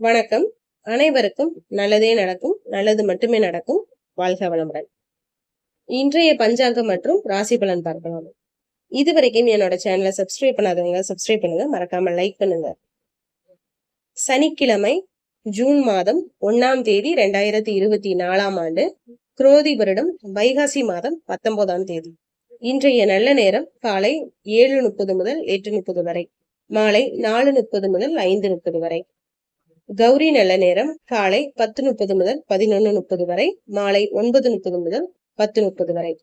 வணக்கம். அனைவருக்கும் நல்லதே நடக்கும் நல்லது மட்டுமே நடக்கும். வாழ்க வளமுடன். இன்றைய பஞ்சாங்கம் மற்றும் ராசி பலன் பார்க்கலாம். இதுவரைக்கும் என்னோட சேனலை சப்ஸ்கிரைப் பண்ணாதவங்க சப்ஸ்கிரைப் பண்ணுங்க. மறக்காம லைக் பண்ணுங்க. சனிக்கிழமை ஜூன் மாதம் ஒன்னாம் தேதி ரெண்டாயிரத்தி இருபத்தி நாலாம் ஆண்டு குரோதி வருடம் வைகாசி மாதம் பத்தொன்பதாம் தேதி. இன்றைய நல்ல நேரம் காலை ஏழு முப்பது முதல் எட்டு முப்பது வரை. மாலை நாலு முப்பது முதல் ஐந்து முப்பது வரை. கௌரி நல்ல நேரம். காலை பத்து முப்பது முதல் பதினொன்னு முப்பது வரை. மாலை ஒன்பது முப்பது முதல் பத்து முப்பது வரை.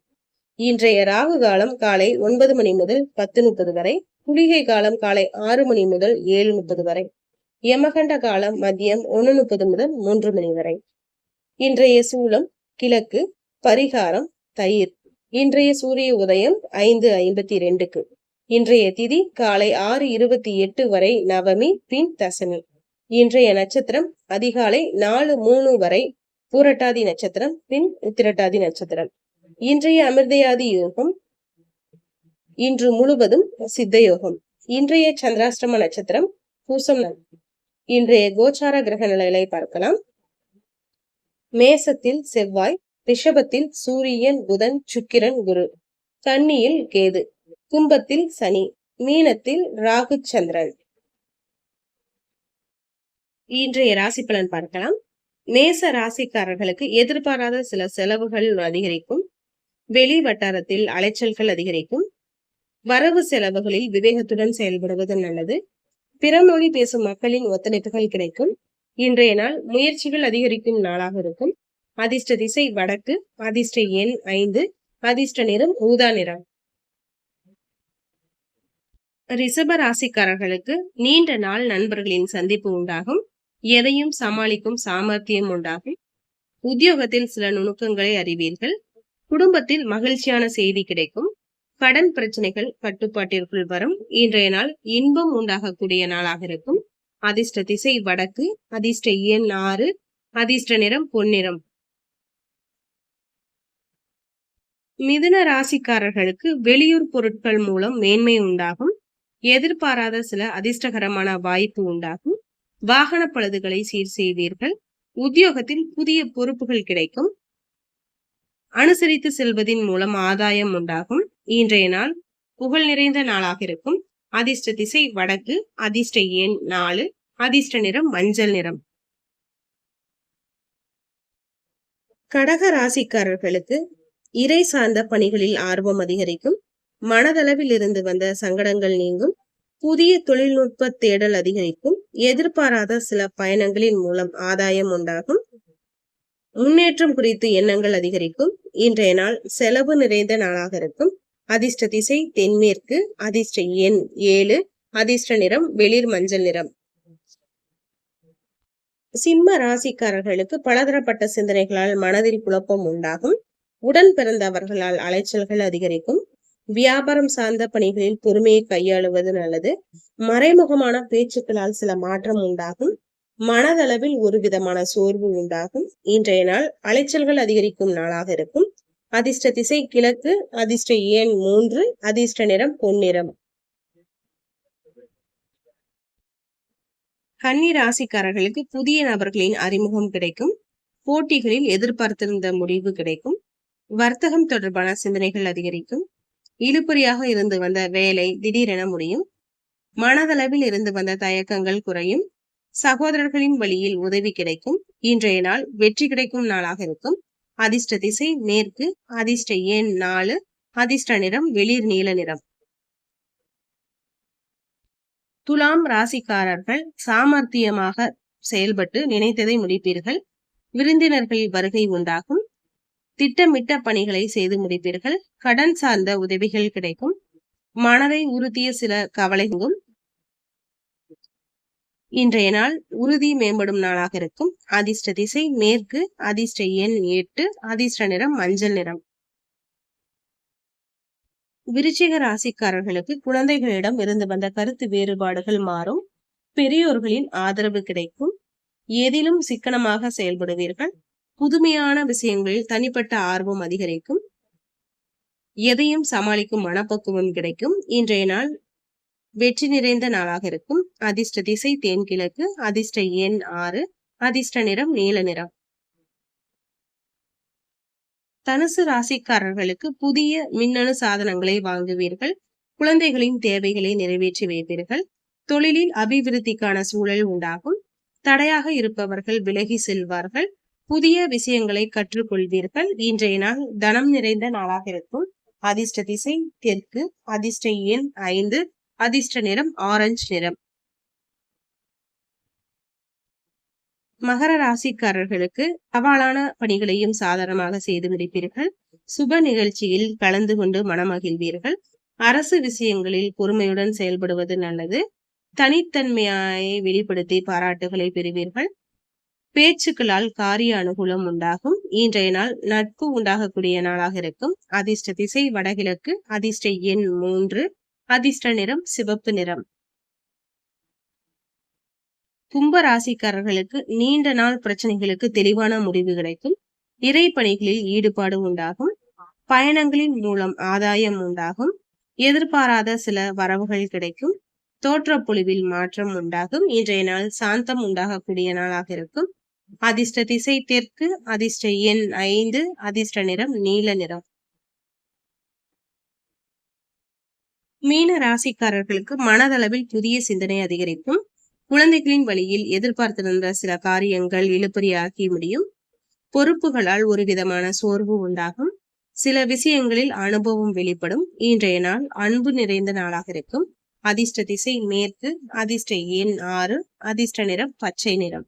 இன்றைய ராகு காலம் காலை ஒன்பது மணி முதல் பத்து முப்பது வரை. குளிகை காலம் காலை ஆறு மணி முதல் ஏழு முப்பது வரை. யமகண்ட காலம் மதியம் ஒன்னு முப்பது முதல் மூன்று மணி வரை. இன்றைய சூலம் கிழக்கு. பரிகாரம் தயிர். இன்றைய சூரிய உதயம் ஐந்து ஐம்பத்தி ரெண்டுக்கு. இன்றைய திதி காலை ஆறு இருபத்தி எட்டு வரை நவமி பின் தசமி. இன்றைய நட்சத்திரம் அதிகாலை நாலு மூணு வரை பூரட்டாதி நட்சத்திரம் பின் உத்திரட்டாதி நட்சத்திரம். இன்றைய அமிர்தயாதி யோகம் இன்று முழுவதும் சித்த யோகம். இன்றைய சந்திராஷ்டம நட்சத்திரம் பூசம் இன்றைய கோச்சார கிரக நிலைகளை பார்க்கலாம். மேசத்தில் செவ்வாய் ரிஷபத்தில் சூரியன் புதன் சுக்கிரன் குரு. கன்னியில் கேது. கும்பத்தில் சனி. மீனத்தில் ராகு சந்திரன். இன்றைய ராசி பலன் பார்க்கலாம். நேச ராசிக்காரர்களுக்கு எதிர்பாராத சில செலவுகள் அதிகரிக்கும். வெளி வட்டாரத்தில் அலைச்சல்கள் அதிகரிக்கும். வரவு செலவுகளில் விவேகத்துடன் செயல்படுவது நல்லது. பிறமொழி பேசும் மக்களின் ஒத்துழைப்புகள் கிடைக்கும். இன்றைய நாள் முயற்சிகள் அதிகரிக்கும் நாளாக இருக்கும். அதிர்ஷ்ட திசை வடக்கு அதிர்ஷ்ட எண் ஐந்து அதிர்ஷ்ட நிறம் ஊதா நிறம். ரிஷப ராசிக்காரர்களுக்கு நீண்ட நாள் நண்பர்களின் சந்திப்பு உண்டாகும். எதையும் சமாளிக்கும் சாமர்த்தியம் உண்டாகும். உத்தியோகத்தில் சில நுணுக்கங்களை அறிவீர்கள். குடும்பத்தில் மகிழ்ச்சியான செய்தி கிடைக்கும். கடன் பிரச்சனைகள் கட்டுப்பாட்டிற்குள் வரும். இன்றைய நாள் இன்பம் உண்டாகக்கூடிய நாளாக இருக்கும். அதிர்ஷ்ட திசை வடக்கு அதிர்ஷ்ட எண் ஆறு அதிர்ஷ்ட நிறம் பொன்னிறம். மிதுன ராசிக்காரர்களுக்கு வெளியூர் பொருட்கள் மூலம் மேன்மை உண்டாகும். எதிர்பாராத சில அதிர்ஷ்டகரமான வாய்ப்பு உண்டாகும். வாகன பழுதுகளை சீர் செய்வீர்கள். உத்தியோகத்தில் புதிய பொறுப்புகள் கிடைக்கும். அனுசரித்து செல்வதின் மூலம் ஆதாயம் உண்டாகும். இன்றைய நாள் புகழ் நிறைந்த நாளாக இருக்கும். அதிர்ஷ்ட திசை வடக்கு அதிர்ஷ்ட எண் நாலு அதிர்ஷ்ட நிறம் மஞ்சள் நிறம். கடக ராசிக்காரர்களுக்கு இறை சார்ந்த பணிகளில் ஆர்வம் அதிகரிக்கும். மனதளவில் இருந்து வந்த சங்கடங்கள் நீங்கும். புதிய தொழில்நுட்ப தேடல் அதிகரிக்கும். எதிர்பாராத சில பயணங்களின் மூலம் ஆதாயம் உண்டாகும். முன்னேற்றம் குறித்து எண்ணங்கள் அதிகரிக்கும். இன்றைய நாள் செலவு நிறைந்த நாளாக இருக்கும். அதிர்ஷ்ட திசை தென்மேற்கு அதிர்ஷ்ட எண் ஏழு அதிர்ஷ்ட நிறம் வெளிர் மஞ்சள் நிறம். சிம்ம ராசிக்காரர்களுக்கு பலதரப்பட்ட சிந்தனைகளால் மனதில் குழப்பம் உண்டாகும். உடன் பிறந்தவர்களால் அலைச்சல்கள் அதிகரிக்கும். வியாபாரம் சார்ந்த பணிகளில் பொறுமையை கையாளுவது நல்லது. மறைமுகமான பேச்சுக்களால் சில மாற்றம் உண்டாகும். மனதளவில் ஒரு விதமான சோர்வு உண்டாகும். இன்றைய நாள் அலைச்சல்கள் அதிகரிக்கும் நாளாக இருக்கும். அதிர்ஷ்ட திசை கிழக்கு அதிர்ஷ்ட எண் மூன்று அதிர்ஷ்ட நிறம் பொன்னிறம். கன்னி ராசிக்காரர்களுக்கு புதிய நபர்களின் அறிமுகம் கிடைக்கும். போட்டிகளில் எதிர்பார்த்திருந்த முடிவு கிடைக்கும். வர்த்தகம் தொடர்பான சிந்தனைகள் அதிகரிக்கும். இழுபறியாக இருந்து வந்த வேலை திடீரென முடியும். மனதளவில் இருந்து வந்த தயக்கங்கள் குறையும். சகோதரர்களின் வழியில் உதவி கிடைக்கும். இன்றைய நாள் வெற்றி கிடைக்கும் நாளாக இருக்கும். அதிர்ஷ்ட திசை மேற்கு அதிர்ஷ்ட எண் நாலு அதிர்ஷ்ட நிறம் வெளிர் நீல நிறம். துலாம் ராசிக்காரர்கள் சாமர்த்தியமாக செயல்பட்டு நினைத்ததை முடிப்பீர்கள். விருந்தினர்கள் வருகை உண்டாகும். திட்டமிட்ட பணிகளை செய்து முடிப்பீர்கள். கடன் சார்ந்த உதவிகள் கிடைக்கும். மனதை உறுத்திய சில கவலைகளும் இன்றைய நாள் உறுதி மேம்படும் நாளாக இருக்கும். அதிர்ஷ்ட திசை மேற்கு அதிர்ஷ்ட எண் எட்டு அதிர்ஷ்ட நிறம் மஞ்சள் நிறம். விருச்சிக ராசிக்காரர்களுக்கு குழந்தைகளிடம் இருந்து வந்த கருத்து வேறுபாடுகள் மாறும். பெரியோர்களின் ஆதரவு கிடைக்கும். எதிலும் சிக்கனமாக செயல்படுவீர்கள். புதுமையான விஷயங்களில் தனிப்பட்ட ஆர்வம் அதிகரிக்கும். எதையும் சமாளிக்கும் மனப்பக்குவம் கிடைக்கும். இன்றைய நாள் வெற்றி நிறைந்த நாளாக இருக்கும். அதிர்ஷ்ட திசை தென்கிழக்கு அதிர்ஷ்ட எண் ஆறு அதிர்ஷ்ட நிறம் நீல நிறம். தனுசு ராசிக்காரர்களுக்கு புதிய மின்னணு சாதனங்களை வாங்குவீர்கள். குழந்தைகளின் தேவைகளை நிறைவேற்றி வைப்பீர்கள். தொழிலில் அபிவிருத்திக்கான சூழல் உண்டாகும். தடையாக இருப்பவர்கள் விலகி செல்வார்கள். புதிய விஷயங்களை கற்றுக்கொள்வீர்கள். இன்றைய நாள் தனம் நிறைந்த நாளாக இருக்கும். அதிர்ஷ்ட திசை தெற்கு அதிர்ஷ்ட எண் ஐந்து அதிர்ஷ்ட நிறம் ஆரஞ்சு நிறம். மகர ராசிக்காரர்களுக்கு சவாலான பணிகளையும் சாதாரணமாக செய்து முடிப்பீர்கள். சுப நிகழ்ச்சியில் கலந்து கொண்டு மனமகிழ்வீர்கள். அரசு விஷயங்களில் பொறுமையுடன் செயல்படுவது நல்லது. தனித்தன்மையை வெளிப்படுத்தி பாராட்டுகளை பெறுவீர்கள். பேச்சுக்களால் காரிய அனுகூலம் உண்டாகும். இன்றைய நாள் நட்பு உண்டாகக்கூடிய நாளாக இருக்கும். அதிர்ஷ்ட திசை வடகிழக்கு அதிர்ஷ்ட எண் மூன்று அதிர்ஷ்ட நிறம் சிவப்பு நிறம். கும்ப ராசிக்காரர்களுக்கு நீண்ட நாள் பிரச்சனைகளுக்கு தெளிவான முடிவு கிடைக்கும். இறை பணிகளில் ஈடுபாடு உண்டாகும். பயணங்களின் மூலம் ஆதாயம் உண்டாகும். எதிர்பாராத சில வரவுகள் கிடைக்கும். தோற்றப்பொழிவில் மாற்றம் உண்டாகும். இன்றைய நாள் சாந்தம் உண்டாகக்கூடிய நாளாக இருக்கும். அதிர்ஷ்ட திசை தெற்கு அதிர்ஷ்ட எண் ஐந்து அதிர்ஷ்ட நிறம் நீல நிறம். மீன ராசிக்காரர்களுக்கு மனதளவில் புதிய சிந்தனை அதிகரிக்கும். குழந்தைகளின் வழியில் எதிர்பார்த்திருந்த சில காரியங்கள் இழுபறியாகி முடியும். பொறுப்புகளால் ஒரு விதமான சோர்வு உண்டாகும். சில விஷயங்களில் அனுபவம் வெளிப்படும். இன்றைய நாள் அன்பு நிறைந்த நாளாக இருக்கும். அதிர்ஷ்ட திசை மேற்கு அதிர்ஷ்ட எண் ஆறு அதிர்ஷ்ட நிறம் பச்சை நிறம்.